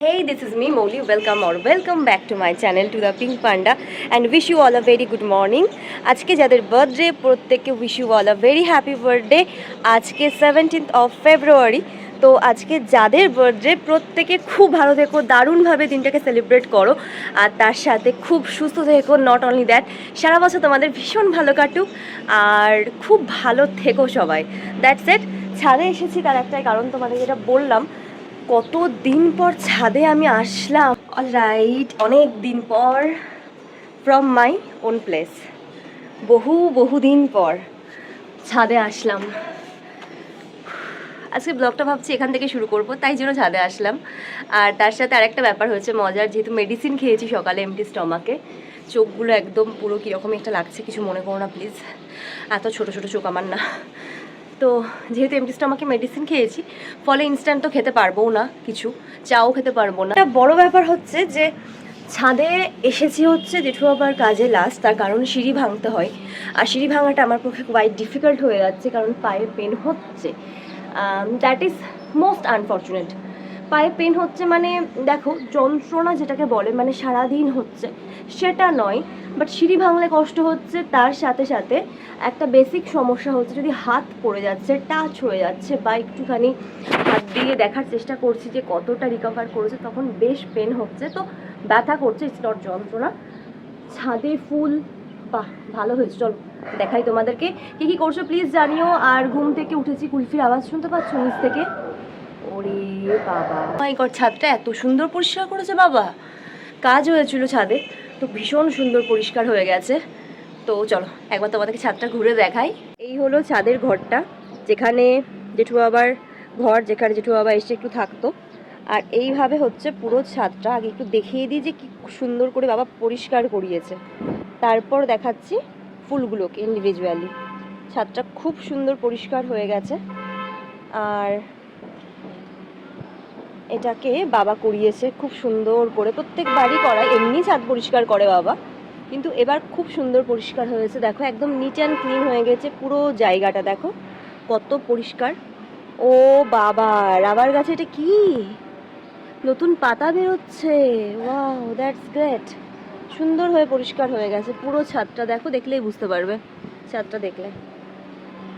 Hey, this is me, Molly. Welcome or welcome back to my channel to the Pink Panda and wish you all a very good morning. আজকে যাদের birthday প্রত্যেককে wish you all a very happy birthday আজকে seventeenth of February তো আজকে যাদের birthday প্রত্যেকে খুব ভালো থেকো দারুণভাবে দিনটাকে সেলিব্রেট করো আর তার সাথে খুব সুস্থ থেকো নট অনলি দ্যাট সারা বছর তোমাদের ভীষণ ভালো কাটুক আর খুব ভালো থেকো সবাই দ্যাটস এট ছাদে এসেছি তার একটাই কারণ তোমাদের যেটা বললাম কত দিন পর ছাদে আমি আসলাম? অলরাইট অনেক দিন পর ফ্রম মাই ওন প্লেস বহু বহু দিন পর ছাদে আসলাম। আজকে ব্লগটা ভাবছি এখান থেকে শুরু করব, তাই জন্য ছাদে আসলাম। আর তার সাথে আরেকটা ব্যাপার হয়েছে মজার, যেহেতু মেডিসিন খেয়েছি সকালে এমটি স্টমাকে চোখগুলো একদম পুরো কীরকম একটা লাগছে, কিছু মনে করো না প্লিজ এত ছোট ছোট চোখ আমার না। তো যেহেতু এমটি আমাকে মেডিসিন খেয়েছি, ফলে ইনস্ট্যান্ট তো খেতে পারব না কিছু, চাও খেতে পারব না। বড় ব্যাপার হচ্ছে যে, ছাদে এসেছি হচ্ছে জেঠু আবার কাজে লাস্ট তার কারণ সিঁড়ি ভাঙতে হয়। আর সিঁড়ি ভাঙাটা আমার পক্ষে কোয়াইট ডিফিকাল্ট হয়ে যাচ্ছে, কারণ পায়ে পেন হচ্ছে। দ্যাট ইজ মোস্ট আনফর্চুনেট পায়ে পেন হচ্ছে মানে দেখো যন্ত্রণা যেটাকে বলে মানে সারাদিন হচ্ছে, সেটা নয় বাট সিঁড়ি ভাঙলে কষ্ট হচ্ছে, তার সাথে সাথে একটা বেসিক সমস্যা হচ্ছে যদি হাত পড়ে যাচ্ছে টাচ হয়ে যাচ্ছে, বা একটুখানি হাত দিয়ে দেখার চেষ্টা করছি যে কতটা রিকভার করেছে, তখন বেশ পেন হচ্ছে, তো ব্যথা করছে ইটস নট যন্ত্রণা। ছাদে ফুল, বাহ, ভালো হয়েছে, চলো দেখাই তোমাদেরকে। কী কী করছ প্লিজ জানিও, আর ঘুম থেকে উঠেছি, কুলফির আওয়াজ শুনতে পাচ্ছ, নিচ থেকে? ওরে বাবা। মাই গড ছাদটা এত সুন্দর পরিষ্কার করেছে বাবা। কাজ হয়েছিল ছাদে, তো ভীষণ সুন্দর পরিষ্কার হয়ে গেছে। তো চলো, একবার তোমাদেরকে ছাদটা ঘুরে দেখাই। এই হলো ছাদের ঘরটা, যেখানে জেঠু বাবার ঘর, যেখানে জেঠু বাবা এসে একটু থাকতো। আর এইভাবে হচ্ছে পুরো ছাদটা, আগে একটু দেখিয়ে দিই যে কি সুন্দর করে বাবা পরিষ্কার করিয়েছে। তারপর দেখাচ্ছি ফুলগুলোকে ইন্ডিভিজুয়ালি ছাদটা খুব সুন্দর পরিষ্কার হয়ে গেছে। আর এটাকে বাবা করিয়েছে খুব সুন্দর করে। প্রত্যেক বাড়ি করায়, এমনি ছাদ পরিষ্কার করে বাবা। কিন্তু এবার খুব সুন্দর পরিষ্কার হয়েছে। দেখো, একদম নিট অ্যান্ড ক্লিন হয়ে গেছে পুরো জায়গাটা, দেখো। কত পরিষ্কার। ও বাবা, রাবার গাছে এটা কি? নতুন পাতা বেরোচ্ছে। ওয়াও দ্যাটস গ্রেট সুন্দর হয়ে পরিষ্কার হয়ে গেছে পুরো ছাদটা। দেখো, দেখলেই বুঝতে পারবে। ছাদটা দেখলে।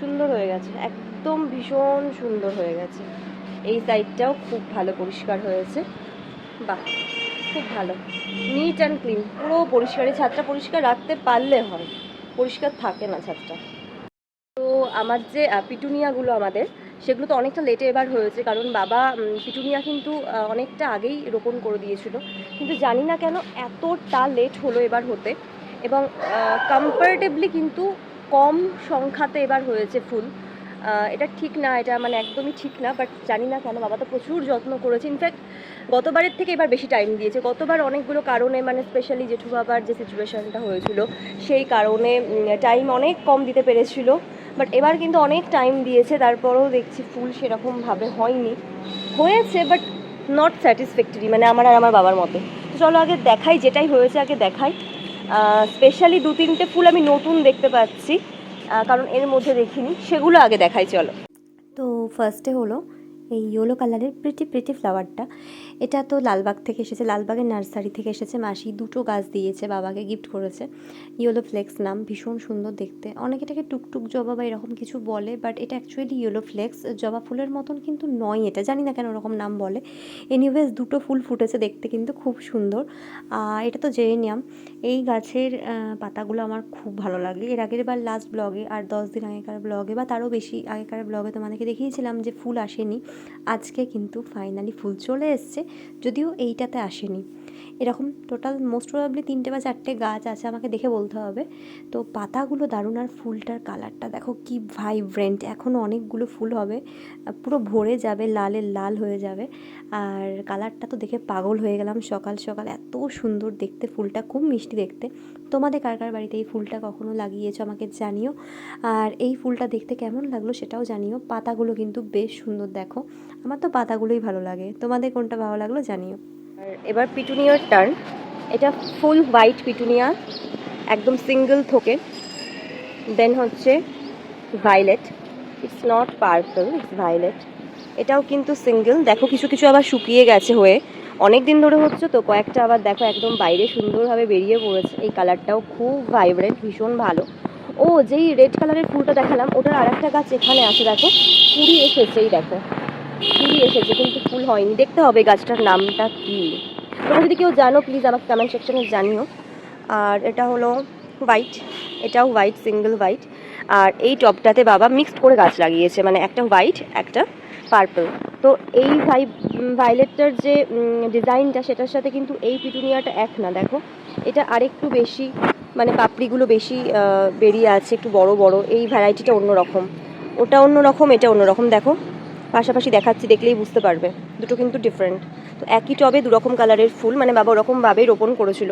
সুন্দর হয়ে গেছে। একদম ভীষণ সুন্দর হয়ে গেছে। এই সাইডটাও খুব ভালো পরিষ্কার হয়েছে। বাহ, খুব ভালো। নিট অ্যান্ড ক্লিন পুরো পরিষ্কার। এই ছাদটা পরিষ্কার রাখতে পারলে হয়, পরিষ্কার থাকে না ছাদটা। তো আমার যে পিটুনিয়াগুলো আমাদের, সেগুলো তো অনেকটা লেটে এবার হয়েছে, কারণ বাবা পিটুনিয়া কিন্তু অনেকটা আগেই রোপণ করে দিয়েছিল। কিন্তু জানি না কেন এতটা লেট হলো এবার হতে, এবং কম্পারেটিভলি কিন্তু কম সংখ্যাতে এবার হয়েছে ফুল। এটা ঠিক না, এটা মানে একদমই ঠিক না বাট জানি না কেন, বাবা তো প্রচুর যত্ন করেছে। ইনফ্যাক্ট গতবারের থেকে এবার বেশি টাইম দিয়েছে। গতবার অনেকগুলো কারণে মানে স্পেশালি জেঠু বাবার যে সিচুয়েশনটা হয়েছিল, সেই কারণে টাইম অনেক কম দিতে পেরেছিল। বাট এবার কিন্তু অনেক টাইম দিয়েছে, তারপরেও দেখছি ফুল সেরকমভাবে হয়নি। হয়েছে বাট নট স্যাটিসফ্যাক্টরি মানে আমার আর আমার বাবার মতে। তো চলো আগে দেখাই, যেটাই হয়েছে আগে দেখাই। স্পেশালি দু তিনটে ফুল আমি নতুন দেখতে পাচ্ছি। কারণ এর মধ্যে দেখিনি। সেগুলো আগে দেখাই, চলো। তো ফার্স্টে হলো এই ইয়েলো কালারের প্রিটি প্রিটি ফ্লাওয়ারটা এটা তো লালবাগ থেকে এসেছে, লালবাগের নার্সারি থেকে এসেছে। মাসি দুটো গাছ দিয়েছে, বাবাকে গিফট করেছে। ইয়েলো ফ্লেক্স নাম, ভীষণ সুন্দর দেখতে। অনেকে এটাকে টুকটুক জবা বা এরকম কিছু বলে বাট এটা অ্যাকচুয়ালি ইয়েলো ফ্লেক্স জবা ফুলের মতন কিন্তু নয় এটা, জানি না কেন ওরকম নাম বলে। এনিওয়েজ দুটো ফুল ফুটেছে দেখতে কিন্তু খুব সুন্দর। আর এটা তো জেরেনিয়াম। এই গাছের পাতাগুলো আমার খুব ভালো লাগে। এর আগের বার লাস্ট ব্লগে আর দশ দিন আগেকার ব্লগে বা তারও বেশি আগেকার ব্লগে তোমাদেরকে দেখিয়েছিলাম যে ফুল আসেনি। আজকে কিন্তু ফাইনালি ফুল চলে এসছে। যদিও এইটাতে আসেনি। এরকম টোটাল মোস্ট প্রবাবলি তিনটে বা চারটে গাছ আছে আমাকে দেখে বলতে হবে। তো পাতাগুলো দারুণ আর ফুলটার কালারটা দেখো কি ভাইব্রেন্ট এখনও অনেকগুলো ফুল হবে। পুরো ভরে যাবে, লালে লাল হয়ে যাবে। আর কালারটা তো দেখে পাগল হয়ে গেলাম সকাল সকাল। এত সুন্দর দেখতে ফুলটা, খুব মিষ্টি দেখতে। তোমাদের কার কার বাড়িতে এই ফুলটা কখনো লাগিয়েছো আমাকে জানিও। আর এই ফুলটা দেখতে কেমন লাগল সেটাও জানিও। পাতাগুলো কিন্তু বেশ সুন্দর দেখো। আমার তো পাতাগুলোই ভালো লাগে। তোমাদের কোনটা ভালো লাগল, জানিও। আর এবার পিটুনিয়ার টার্ন এটা ফুল হোয়াইট পিটুনিয়া, একদম সিঙ্গেল থোকে। দেন হচ্ছে violet it's not purple it's violet এটাও কিন্তু সিঙ্গেল দেখো, কিছু কিছু আবার শুকিয়ে গেছে হয়ে। অনেক দিন ধরে হচ্ছে তো, কয়েকটা আবার দেখো, একদম বাইরে সুন্দরভাবে বেরিয়ে পড়েছে। এই কালারটাও খুব ভাইব্রেন্ট ভীষণ ভালো। ও, যেই রেড কালারের ফুলটা দেখালাম, ওটার আর একটা গাছ এখানে আছে, দেখো। কুড়ি এসেছে এই দেখো। কুড়ি এসেছে, কিন্তু ফুল হয়নি। দেখতে হবে গাছটার নামটা কি। তোমরা যদি কেউ জানো প্লিজ আমাকে কমেন্ট সেকশনে জানিও। আর এটা হলো হোয়াইট এটাও হোয়াইট সিঙ্গেল হোয়াইট আর এই টবটাতে বাবা মিক্সড করে গাছ লাগিয়েছে মানে একটা হোয়াইট একটা পার্পল তো এই ভাই ভাইলেটটার যে ডিজাইনটা সেটার সাথে কিন্তু এই পিটুনিয়াটা এক না, দেখো। এটা আরেকটু বেশি মানে পাপড়িগুলো বেশি বেরিয়ে আছে, একটু বড় বড়। এই ভ্যারাইটিটা অন্যরকম। ওটা অন্যরকম, এটা অন্যরকম, দেখো। পাশাপাশি দেখাচ্ছি, দেখলেই বুঝতে পারবে। দুটো কিন্তু ডিফারেন্ট তো একই টবে দুরকম কালারের ফুল মানে বাবা ওরকমভাবে রোপণ করেছিল।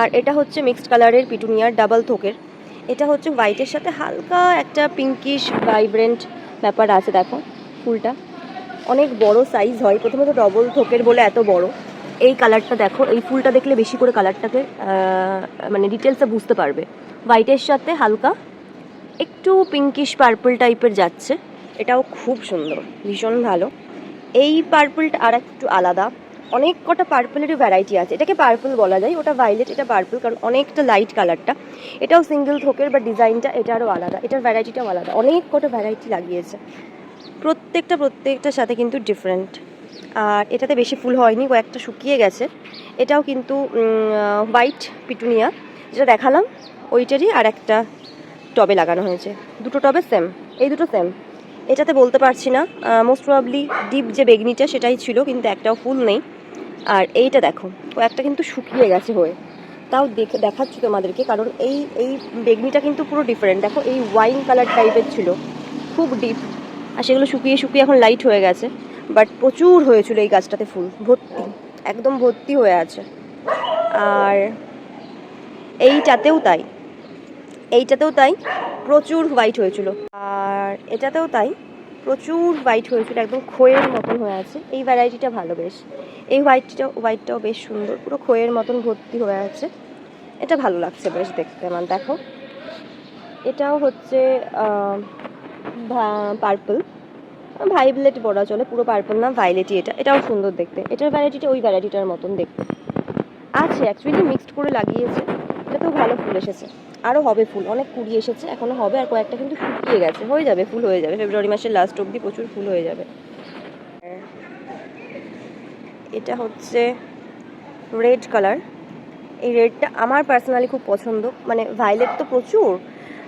আর এটা হচ্ছে মিক্সড কালারের পিটুনিয়ার ডাবল থোকের। এটা হচ্ছে হোয়াইটের সাথে হালকা একটা পিঙ্কিশ ভাইব্রেন্ট ব্যাপার আছে, দেখো, ফুলটা। অনেক বড় সাইজ হয়। প্রথমে তো ডবল থোকের বলে এত বড়। এই কালারটা দেখো, এই ফুলটা দেখলে বেশি করে কালারটাকে মানে ডিটেলসে বুঝতে পারবে। হোয়াইটের সাথে হালকা একটু পিঙ্কিশ পার্পল টাইপের যাচ্ছে। এটাও খুব সুন্দর, ভীষণ ভালো। এই পার্পলটা আর একটু আলাদা। অনেক কটা পার্পলেরই ভ্যারাইটি আছে। এটাকে পার্পল বলা যায়, ওটা ভাইলেট এটা পার্পল কারণ অনেকটা লাইট কালারটা এটাও সিঙ্গেল থোকের বা ডিজাইনটা এটারও আলাদা, এটার ভ্যারাইটিটাও আলাদা। অনেক কটা ভ্যারাইটি লাগিয়েছে। প্রত্যেকটা, প্রত্যেকটার সাথে কিন্তু ডিফারেন্ট আর এটাতে বেশি ফুল হয়নি, কয়েকটা শুকিয়ে গেছে। এটাও কিন্তু হোয়াইট পিটুনিয়া যেটা দেখালাম, ওইটারই আর একটা টবে লাগানো হয়েছে। দুটো টবে সেম এই দুটো সেম এটাতে বলতে পারছি না। মোস্ট প্রবাবলি ডিপ যে বেগনিটা, সেটাই ছিল, কিন্তু একটাও ফুল নেই। আর এইটা দেখো, কয়েকটা কিন্তু শুকিয়ে গেছে হয়ে। তাও দেখে দেখাচ্ছি তোমাদেরকে, কারণ এই এই বেগনিটা কিন্তু পুরো ডিফারেন্ট দেখো, এই ওয়াইন কালার টাইপের ছিল। খুব ডিপ আর সেগুলো শুকিয়ে শুকিয়ে এখন লাইট হয়ে গেছে। বাট প্রচুর হয়েছিল এই গাছটাতে ফুল। ভর্তি। একদম ভর্তি হয়ে আছে। আর এইটাতেও তাই। এইটাতেও তাই প্রচুর হোয়াইট হয়েছিল। আর এটাতেও তাই প্রচুর হোয়াইট হয়েছিল, একদম খোয়ের মতন হয়ে আছে। এই ভ্যারাইটিটা ভালো বেশ। এই হোয়াইটটা হোয়াইটটাও বেশ সুন্দর, পুরো খোয়ের মতন ভর্তি হয়ে আছে। এটা ভালো লাগছে বেশ দেখতে আমার দেখো। এটাও হচ্ছে পার্পল ভাইবলেট বলা চলে, পুরো পার্পল না ভাইলেটই এটা। এটাও সুন্দর দেখতে। এটার ভ্যারাইটিটা ওই ভ্যারাইটিটার মতন দেখতে। আছে অ্যাকচুয়ালি মিক্সড করে লাগিয়েছে। এটাতেও ভালো ফুল এসেছে। আরও হবে ফুল, অনেক কুড়ি এসেছে এখনও হবে আর কয়েকটা কিন্তু শুকিয়ে গেছে। হয়ে যাবে, ফুল হয়ে যাবে। ফেব্রুয়ারি মাসের লাস্ট অবধি প্রচুর ফুল হয়ে যাবে। এটা হচ্ছে রেড কালার এই রেডটা আমার পার্সোনালি খুব পছন্দ। মানে ভায়োলেট তো প্রচুর,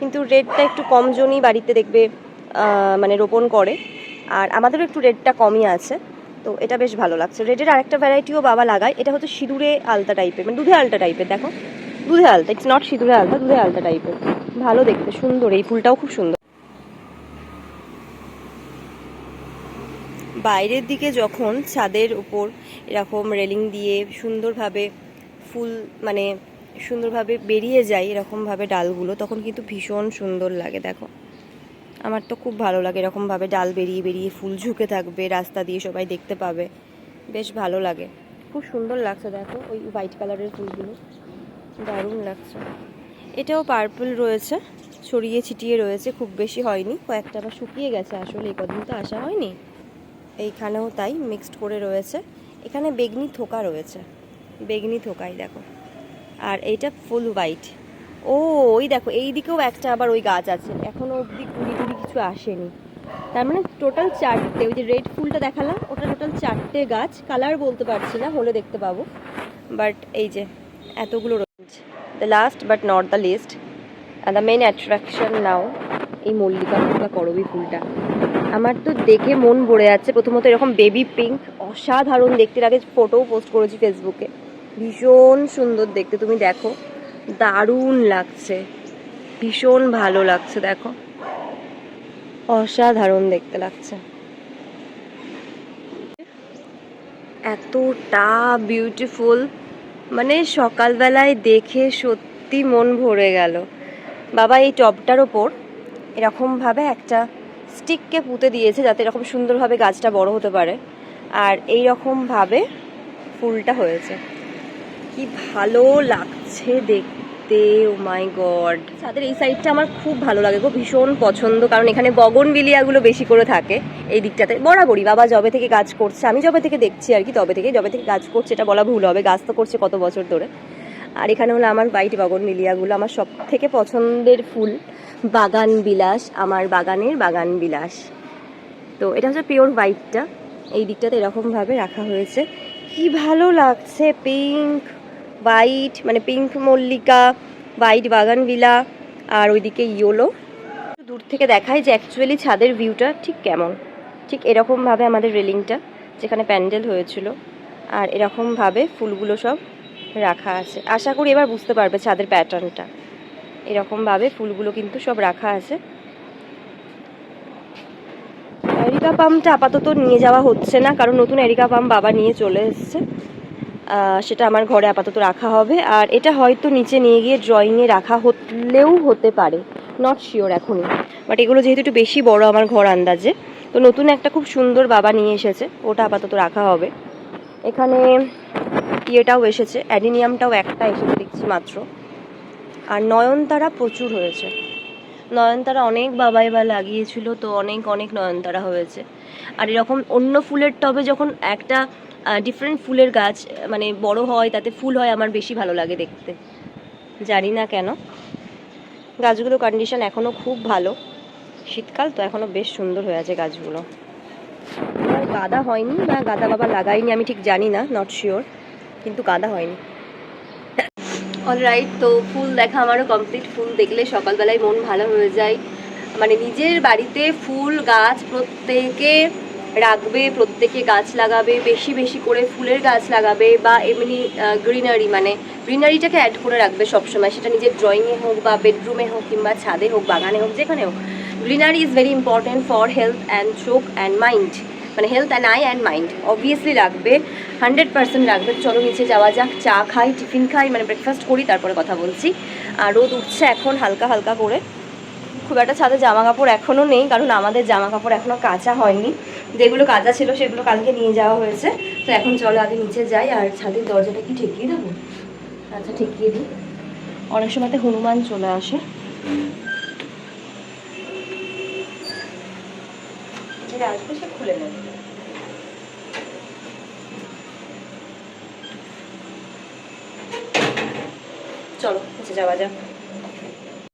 কিন্তু রেডটা একটু কম জনই বাড়িতে দেখবে মানে রোপণ করে। আর আমাদেরও একটু রেডটা কমই আছে, তো এটা বেশ ভালো লাগছে। রেডের আরেকটা ভ্যারাইটিও বাবা লাগায়। এটা হচ্ছে সিঁদুরে আলতা টাইপের মানে দুধে আলতা টাইপের দেখো। দুধে আলতা ইটস নট সিঁদুরে আলতা দুধে আলতা টাইপের ভালো দেখতে, সুন্দর, এই ফুলটাও খুব সুন্দর। বাইরের দিকে যখন ছাদের উপর এরকম রেলিং দিয়ে সুন্দরভাবে ফুল মানে সুন্দরভাবে বেরিয়ে যায় এরকমভাবে ডালগুলো, তখন কিন্তু ভীষণ সুন্দর লাগে, দেখো। আমার তো খুব ভালো লাগে এরকমভাবে ডাল বেরিয়ে বেরিয়ে ফুল ঝুঁকে থাকবে, রাস্তা দিয়ে সবাই দেখতে পাবে। বেশ ভালো লাগে। খুব সুন্দর লাগছে, দেখো, ওই হোয়াইট কালারের ফুলগুলো। দারুণ লাগছে। এটাও পার্পল রয়েছে, ছড়িয়ে ছিটিয়ে রয়েছে, খুব বেশি হয়নি, কয়েকটা আবার শুকিয়ে গেছে আসলে, এই কদিন তো আসা হয়নি। এইখানেও তাই মিক্সড করে রয়েছে। এখানে বেগনি থোকা রয়েছে, বেগনি থোকাই দেখো। আর এইটা ফুল হোয়াইট ও, ওই দেখো এই দিকেও একটা আবার ওই গাছ আছে এখনও অবধি কুড়ি টুড়ি কিছু আসেনি। তার মানে টোটাল চারটে, ওই যে রেড ফুলটা দেখালাম, ওটা টোটাল চারটে গাছ কালার বলতে পারছি না, হলে দেখতে পাবো। বাট এই যে, এতগুলো the last but not the least and the main attraction now এই মল্লিকা ফুল বা করবি ফুলটা। আমার তো দেখে মন ভরে যাচ্ছে। প্রথমত এরকম বেবি পিঙ্ক অসাধারণ দেখতে আগে ফটোও পোস্ট করেছি ফেসবুকে ভীষণ সুন্দর দেখতে, তুমি দেখো। দারুণ লাগছে। ভীষণ ভালো লাগছে, দেখো। অসাধারণ দেখতে লাগছে। এতটা বিউটিফুল মানে সকালবেলায় দেখে সত্যি মন ভরে গেল। বাবা, এই টবটার ওপর এরকমভাবে একটা স্টিককে পুঁতে দিয়েছে যাতে এরকম সুন্দরভাবে গাছটা বড় হতে পারে। আর এই রকমভাবে ফুলটা হয়েছে। কি ভালো লাগছে দেখতে। দেখতে ও মাই গড ছাদের এই সাইডটা আমার খুব ভালো লাগে গো, ভীষণ পছন্দ। কারণ এখানে বগন বিলিয়াগুলো বেশি করে থাকে এই দিকটাতে। বরাবরই, বাবা জবে থেকে কাজ করছে, আমি জবে থেকে দেখছি আর কি তবে থেকে জবে থেকে কাজ করছে, এটা বলা ভুল হবে, গাছ তো করছে কত বছর ধরে। আর এখানে হলো আমার হোয়াইট বগন বিলিয়াগুলো আমার সব থেকে পছন্দের ফুল বাগান বিলাস আমার বাগানের বাগান বিলাস তো এটা হচ্ছে পিওর হোয়াইটটা এই দিকটাতে এরকমভাবে রাখা হয়েছে। কি ভালো লাগছে পিঙ্ক হোয়াইট মানে পিঙ্ক মল্লিকা হোয়াইট বাগানবিলা আর ওইদিকে ইয়োলো দূর থেকে দেখায় যে অ্যাকচুয়ালি ছাদের ভিউটা ঠিক কেমন। ঠিক এরকমভাবে আমাদের রেলিংটা যেখানে প্যান্ডেল হয়েছিল। আর এরকমভাবে ফুলগুলো সব রাখা আছে। আশা করি এবার বুঝতে পারবে ছাদের প্যাটার্নটা এরকমভাবে ফুলগুলো কিন্তু সব রাখা আছে। এরিকা পাম্পটা আপাতত নিয়ে যাওয়া হচ্ছে না, কারণ নতুন এরিকা পাম্প বাবা নিয়ে চলে এসছে। সেটা আমার ঘরে আপাতত রাখা হবে। আর এটা হয়তো নিচে নিয়ে গিয়ে ড্রয়িংয়ে রাখা হলেও হতে পারে। নট শিওর এখনই। বাট এগুলো যেহেতু একটু বেশি বড় আমার ঘর আন্দাজে, তো নতুন একটা খুব সুন্দর বাবা নিয়ে এসেছে। ওটা আপাতত রাখা হবে। এখানে ইয়েটাও এসেছে, অ্যাডিনিয়ামটাও একটা এসেছে দেখছি মাত্র। আর নয়নতারা প্রচুর হয়েছে। নয়নতারা অনেক বাবাই বা লাগিয়েছিল, তো অনেক অনেক নয়নতারা হয়েছে। আর এরকম অন্য ফুলের টবে যখন একটা ডিফারেন্ট ফুলের গাছ মানে বড় হয়, তাতে ফুল হয়, আমার বেশি ভালো লাগে দেখতে। জানি না কেন। গাছগুলো কন্ডিশন এখনও খুব ভালো। শীতকাল তো এখনও বেশ সুন্দর হয়ে আছে গাছগুলো। গাদা হয়নি না গাদা বাবা লাগাইনি, আমি ঠিক জানি না নট শিওর কিন্তু গাদা হয়নি। অলরাইট তো ফুল দেখা আমারও কমপ্লিট ফুল দেখলে সকালবেলায় মন ভালো হয়ে যায়। মানে নিজের বাড়িতে ফুল, গাছ প্রত্যেকে রাখবে, প্রত্যেকে গাছ লাগাবে, বেশি বেশি করে ফুলের গাছ লাগাবে বা এমনি গ্রিনারি মানে গ্রিনারিটাকে অ্যাড করে রাখবে সবসময়। সেটা নিজের ড্রয়িংয়ে হোক বা বেডরুমে হোক কিংবা ছাদে হোক, বাগানে হোক, যেখানে হোক। Greenery is very important for health and চোখ অ্যান্ড মাইন্ড মানে health and eye and mind obviously রাখবে হান্ড্রেড পার্সেন্ট রাখবে। চলো নিচে যাওয়া যাক, চা খাই টিফিন খাই মানে ব্রেকফাস্ট করি, তারপরে কথা বলছি। আর রোদ উঠছে এখন হালকা হালকা করে। খুব একটা ছাদে জামা কাপড় এখনও নেই, কারণ আমাদের জামা কাপড় এখনও কাঁচা হয়নি। যেগুলো কাঁচা ছিল সেগুলো কালকে নিয়ে যাওয়া হয়েছে। তো এখন চলো আগে নিচে যাই আর ছাদের দরজাটা কি ঠেকিয়ে দেবো? আচ্ছা ঠেকিয়ে দিই। অনেক সময়তে হনুমান চলে আসে। আসবে সে খুলে নেবে। চলো নিচে যাওয়া যাক।